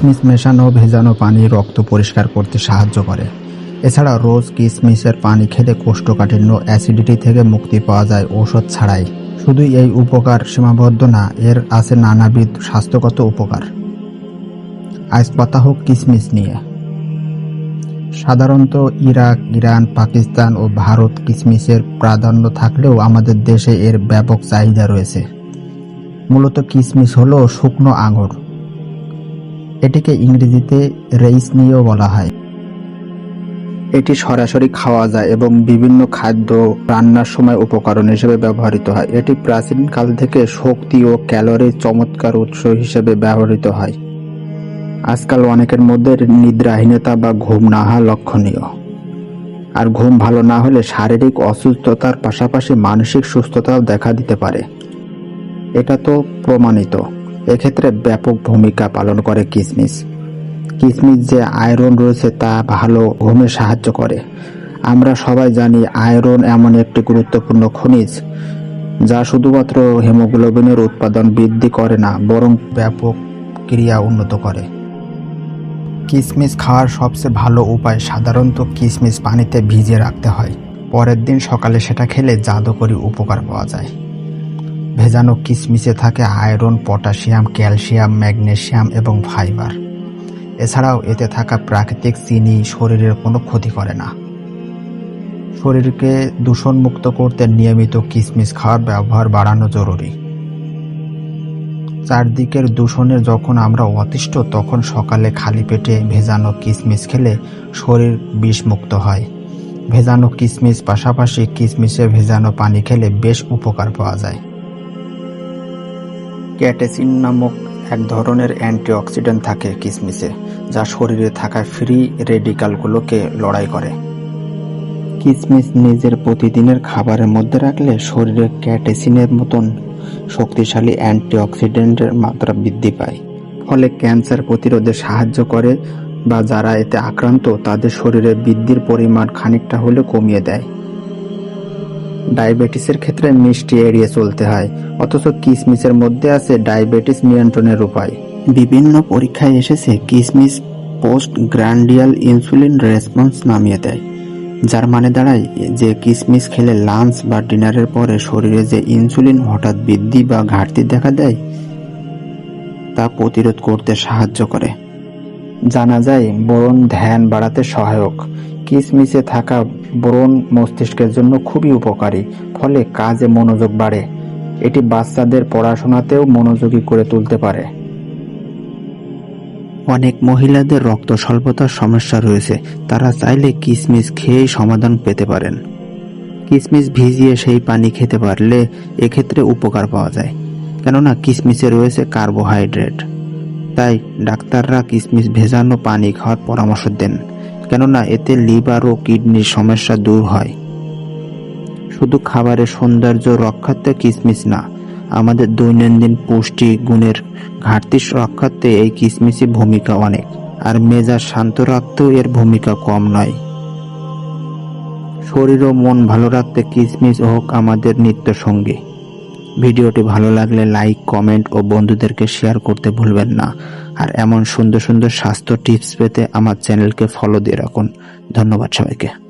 কিশমিশ মেশানো, ভেজানো পানি রক্ত পরিষ্কার করতে সাহায্য করে। এছাড়া রোজ কিশমিশের পানি খেলে কোষ্ঠকাঠিন্য, অ্যাসিডিটি থেকে মুক্তি পাওয়া যায় ঔষধ ছাড়াই। শুধু এই উপকার সীমাবদ্ধ না, এর আছে নানাবিধ স্বাস্থ্যগত উপকার। আজ হোক কিশমিশ নিয়ে। সাধারণত ইরাক, ইরান, পাকিস্তান ও ভারত কিশমিশের প্রাধান্য থাকলেও আমাদের দেশে এর ব্যাপক চাহিদা রয়েছে। মূলত কিশমিশ হলো শুকনো আঙুর। এটিকে ইংরেজিতে রেইস নিয়েও বলা হয়। এটি সরাসরি খাওয়া যায় এবং বিভিন্ন খাদ্য রান্নার সময় উপকরণ হিসেবে ব্যবহৃত হয়। এটি প্রাচীনকাল থেকে শক্তি ও ক্যালোরির চমৎকার উৎস হিসেবে ব্যবহৃত হয়। আজকাল অনেকের মধ্যে নিদ্রাহীনতা বা ঘুম না হওয়া লক্ষণীয়। আর ঘুম ভালো না হলে শারীরিক অসুস্থতার পাশাপাশি মানসিক সুস্থতাও দেখা দিতে পারে। এটা তো প্রমাণিত। এক্ষেত্রে ব্যাপক ভূমিকা পালন করে কিশমিশ কিশমিশ যে আয়রন রয়েছে তা ভালো ঘুমে সাহায্য করে। আমরা সবাই জানি আয়রন এমন একটি গুরুত্বপূর্ণ খনিজ, যা শুধুমাত্র হিমোগ্লোবিনের উৎপাদন বৃদ্ধি করে না, বরং ব্যাপক ক্রিয়া উন্নত করে। কিশমিশ খাওয়ার সবচেয়ে ভালো উপায় সাধারণত কিশমিশ পানিতে ভিজিয়ে রাখতে হয়। পরের দিন সকালে সেটা খেলে জাদুকরি উপকার পাওয়া যায়। ভেজানো কিশমিশে থাকে আয়রন, পটাশিয়াম, ক্যালসিয়াম ম্যাগনেশিয়াম এবং ফাইবার। এছাড়াও এতে থাকা প্রাকৃতিক চিনি শরীরের কোনো ক্ষতি করে না। শরীরকে দূষণমুক্ত করতে নিয়মিত কিশমিশ খাওয়ার ব্যবহার বাড়ানো জরুরি। চারদিকের দূষণে যখন আমরা অতিষ্ঠ, তখন সকালে খালি পেটে ভেজানো কিশমিশ খেলে শরীর বিষমুক্ত হয়। ভেজানো কিশমিশ পাশাপাশি কিশমিশে ভেজানো পানি খেলে বেশ উপকার পাওয়া যায়। ক্যাটেসিন নামক এক ধরনের অ্যান্টিঅক্সিডেন্ট থাকে কিসমিসে, যা শরীরে থাকা ফ্রি রেডিকালগুলোকে লড়াই করে। কিসমিস নিজের প্রতিদিনের খাবারের মধ্যে রাখলে শরীরে ক্যাটেসিনের মতন শক্তিশালী অ্যান্টিঅক্সিডেন্টের মাত্রা বৃদ্ধি পায়। ফলে ক্যান্সার প্রতিরোধে সাহায্য করে বা যারা এতে আক্রান্ত, তাদের শরীরে বৃদ্ধির পরিমাণ খানিকটা হলেও কমিয়ে দেয়। ডায়াবেটিসের ক্ষেত্রে মিষ্টি এড়িয়ে চলতে হয়, অথচ কিশমিশের মধ্যে আছে ডায়াবেটিস নিয়ন্ত্রণের উপায়। বিভিন্ন পরীক্ষায় এসেছে কিশমিশ পোস্ট গ্র্যান্ডিয়াল ইনসুলিন রেসপন্স নামিয়ে দেয়, যার মানে দাঁড়ায় যে কিশমিশ খেলে লাঞ্চ বা ডিনারের পরে শরীরে যে ইনসুলিন হঠাৎ বৃদ্ধি বা ঘাটতি দেখা দেয়, তা প্রতিরোধ করতে সাহায্য করে। জানা যায় বরণ ধ্যান বাড়াতে সহায়ক। কিশমিশে থাকা বোরন মস্তিষ্কের জন্য খুবই উপকারী, ফলে কাজে মনোযোগ বাড়ে। এটি বাচ্চাদের পড়াশোনাতেও মনোযোগী করে তুলতে পারে। অনেক মহিলাদের রক্ত স্বল্পতার সমস্যা রয়েছে, তারা চাইলে কিসমিস খেয়েই সমাধান পেতে পারেন। কিসমিস ভিজিয়ে সেই পানি খেতে পারলে এক্ষেত্রে উপকার পাওয়া যায়, কেননা কিসমিসে রয়েছে কার্বোহাইড্রেট। তাই ডাক্তাররা কিসমিস ভেজানো পানি খাওয়ার পরামর্শ দেন। কেননা এতে লিভার ও কিডনির সমস্যা দূর হয়। শুধু খাবারের সৌন্দর্য রক্ষার্থে কিশমিশ না, আমাদের দৈনন্দিন পুষ্টি গুণের ঘাটতি রক্ষার্থে এই কিশমিশি ভূমিকা অনেক, আর মেজাজ শান্ত রাখতেও এর ভূমিকা কম নয়। শরীর ও মন ভালো রাখতে কিশমিশ হোক আমাদের নিত্য সঙ্গী ভিডিওটি ভালো লাগলে লাইক, কমেন্ট ও বন্ধুদেরকে শেয়ার করতে ভুলবেন না। আর এমন সুন্দর সুন্দর স্বাস্থ্য টিপস পেতে আমার চ্যানেলকে ফলো দিয়ে রাখুন। ধন্যবাদ সবাইকে।